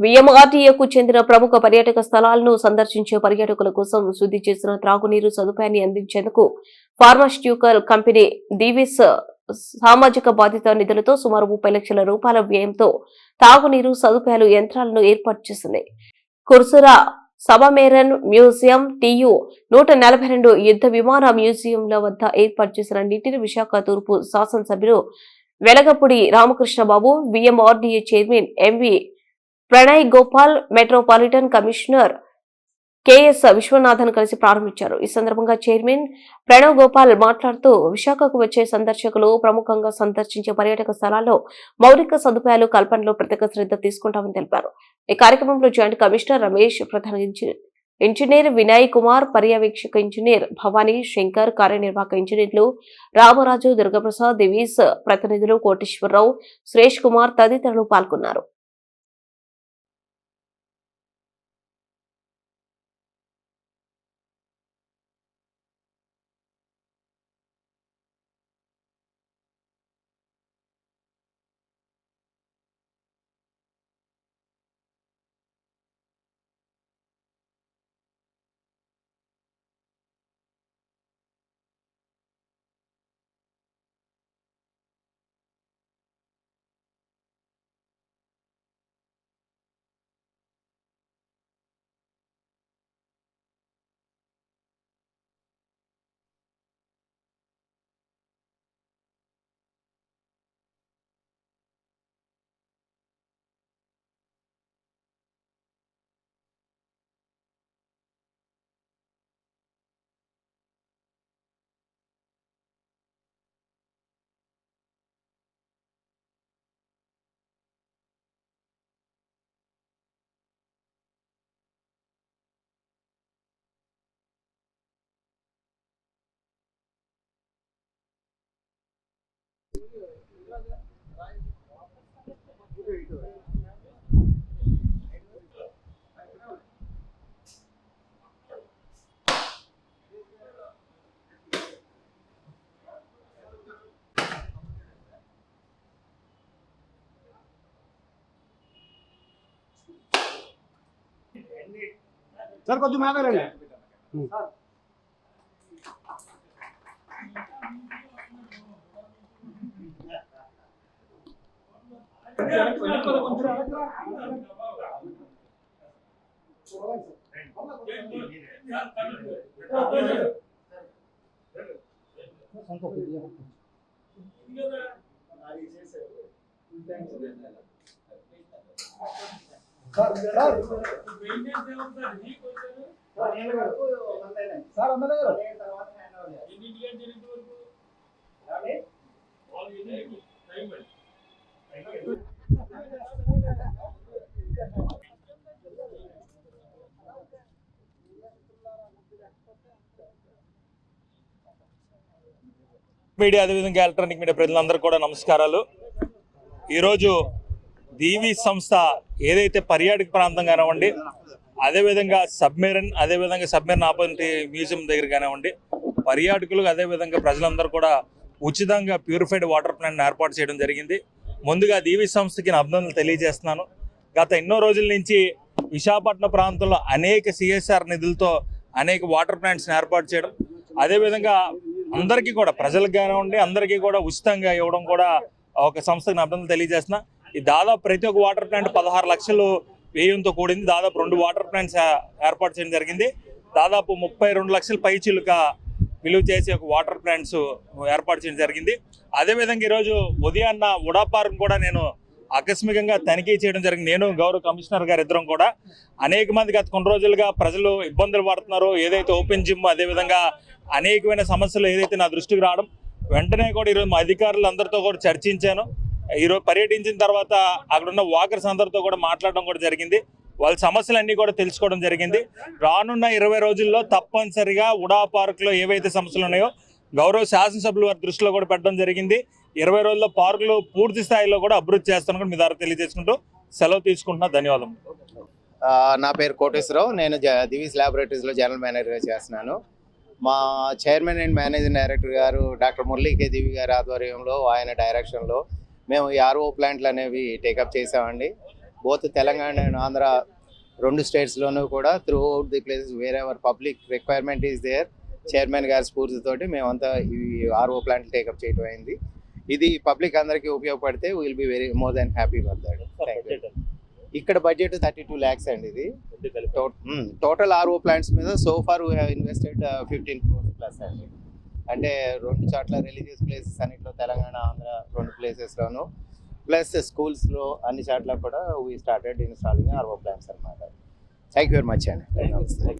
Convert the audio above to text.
విఎంఆర్టీఏకు చెందిన ప్రముఖ పర్యాటక స్థలాలను సందర్శించే పర్యాటకుల కోసం శుద్ధి చేసిన త్రాగునీరు సదుపాయాన్ని అందించేందుకు ఫార్మాస్యూటికల్ కంపెనీ దీవిస్ సామాజిక బాధ్యత నిధులతో సుమారు ముప్పై లక్షల రూపాయల వ్యయంతో తాగునీరు సదుపాయాలు యంత్రాలను ఏర్పాటు చేసింది. కుర్సురా సబమేరన్ మ్యూజియం టియు నూట నలభై రెండు యుద్ధ విమాన మ్యూజియంల వద్ద ఏర్పాటు చేసిన నీటిని విశాఖ తూర్పు శాసనసభ్యులు Velagapudi Ramakrishnababu VMRDA chairman M V Pranay Gopal metropolitan commissioner K S Viswanathan కలిసి ప్రారంభించారు. ఈ సందర్భంగా చైర్మన్ ప్రణవ్ గోపాల్ మాట్లాడుతూ విశాఖకు వచ్చే సందర్శకులు ప్రముఖంగా సందర్శించే పర్యాటక స్థలాల్లో మౌలిక సదుపాయాలు కల్పనలో ప్రత్యేక శ్రద్ధ తీసుకుంటామని తెలిపారు. ఈ కార్యక్రమంలో జాయింట్ కమిషనర్ రమేష్ ప్రధాన ఇంజనీర్ వినయ్ కుమార్ పర్యవేక్షక ఇంజనీర్ భవానీ శంకర్ కార్యనిర్వాహక ఇంజనీర్లు రామరాజు దుర్గప్రసాద్ దివీస్ ప్రతినిధులు కోటేశ్వరరావు సురేష్ కుమార్ తదితరులు పాల్గొన్నారు. సార్ కొంచెం మాట్లాడండి సార్ అమ్మదే గారు మీడియా అదేవిధంగా ఎలక్ట్రానిక్ మీడియా ప్రజలందరూ కూడా నమస్కారాలు. ఈరోజు దీవి సంస్థ ఏదైతే పర్యాటక ప్రాంతం కానివ్వండి అదేవిధంగా సబ్మెరన్ అదేవిధంగా సబ్మెరన్ ఆపంటి మ్యూజియం దగ్గర కానివ్వండి పర్యాటకులు అదేవిధంగా ప్రజలందరూ కూడా ఉచితంగా ప్యూరిఫైడ్ వాటర్ ప్లాంట్ ఏర్పాటు చేయడం జరిగింది. ముందుగా దీవి సంస్థకి అభినందనలు తెలియజేస్తున్నాను. గత ఎన్నో రోజుల నుంచి విశాఖపట్నం ప్రాంతంలో అనేక సిఎస్ఆర్ నిధులతో అనేక వాటర్ ప్లాంట్స్ని ఏర్పాటు చేయడం అదేవిధంగా అందరికీ కూడా ప్రజలకు కానివ్వండి అందరికీ కూడా ఉచితంగా ఇవ్వడం కూడా ఒక సంస్థకి నా అభినందనలు తెలియజేస్తున్నా. ఈ దాదాపు ప్రతి ఒక్క వాటర్ ప్లాంట్ పదహారు లక్షలు వ్యయంతో కూడింది. దాదాపు రెండు వాటర్ ప్లాంట్స్ ఏర్పాటు చేయడం జరిగింది. దాదాపు ముప్పై రెండు లక్షల పైచిలుక విలువ చేసి ఒక వాటర్ ప్లాంట్స్ ఏర్పాటు చేయడం జరిగింది. అదేవిధంగా ఈరోజు ఉదయాన్న ఉడా పార్క్ కూడా నేను ఆకస్మికంగా తనిఖీ చేయడం జరిగింది. నేను గౌరవ కమిషనర్ గారు ఇద్దరం కూడా అనేక మంది గత కొన్ని రోజులుగా ప్రజలు ఇబ్బందులు పడుతున్నారో. ఏదైతే ఓపెన్ జిమ్ అదేవిధంగా అనేకమైన సమస్యలు ఏదైతే నా దృష్టికి రావడం వెంటనే కూడా ఈరోజు మా అధికారులు అందరితో కూడా చర్చించాను. ఈరోజు పర్యటించిన తర్వాత అక్కడ ఉన్న వాకర్స్ అందరితో కూడా మాట్లాడడం కూడా జరిగింది. వాళ్ళ సమస్యలన్నీ కూడా తెలుసుకోవడం జరిగింది. రానున్న ఇరవై రోజుల్లో తప్పనిసరిగా ఉడా పార్కులో ఏవైతే సమస్యలు ఉన్నాయో గౌరవ శాసనసభ్యుల వారి దృష్టిలో కూడా పెట్టడం జరిగింది. ఇరవై రోజుల్లో పార్కులు పూర్తి స్థాయిలో కూడా అభివృద్ధి చేస్తాను కూడా మీ ద్వారా తెలియజేసుకుంటూ సెలవు తీసుకుంటున్నా. ధన్యవాదం నా పేరు కోటేశ్వరరావు. నేను జ- దివీస్ ల్యాబొరేటరీస్లో జనరల్ మేనేజర్గా చేస్తున్నాను. మా చైర్మన్ అండ్ మేనేజింగ్ డైరెక్టర్ గారు డాక్టర్ మురళీ కే దివి గారి ఆధ్వర్యంలో ఆయన డైరెక్షన్లో మేము ఈ ఆర్ఓ ప్లాంట్లు అనేవి టేకప్ చేసామండి. బోత్ తెలంగాణ అండ్ ఆంధ్ర రెండు స్టేట్స్లోనూ కూడా throughout the places wherever public requirement is there chairman గారి స్ఫూర్తితోటి మేమంతా ఈ ఆర్ఓ ప్లాంట్లు టేకప్ చేయడం అయింది. ఇది పబ్లిక్ అందరికీ ఉపయోగపడితే will be very more than happy for that ఇక్కడ బడ్జెట్ థర్టీ టూ ల్యాక్స్ అండి ఇది. టోటల్ ఆర్ఓ ప్లాంట్స్ మీద so far we have invested fifteen crores plus అండి. అంటే రెండు చోట్ల రిలీజియస్ ప్లేసెస్ అన్నిట్లో తెలంగాణ ఆంధ్ర రెండు ప్లేసెస్లోను ప్లస్ స్కూల్స్లో అన్ని చోట్ల కూడా we started installing RO plants అనమాట థ్యాంక్ యూ వెరీ మచ్ అండి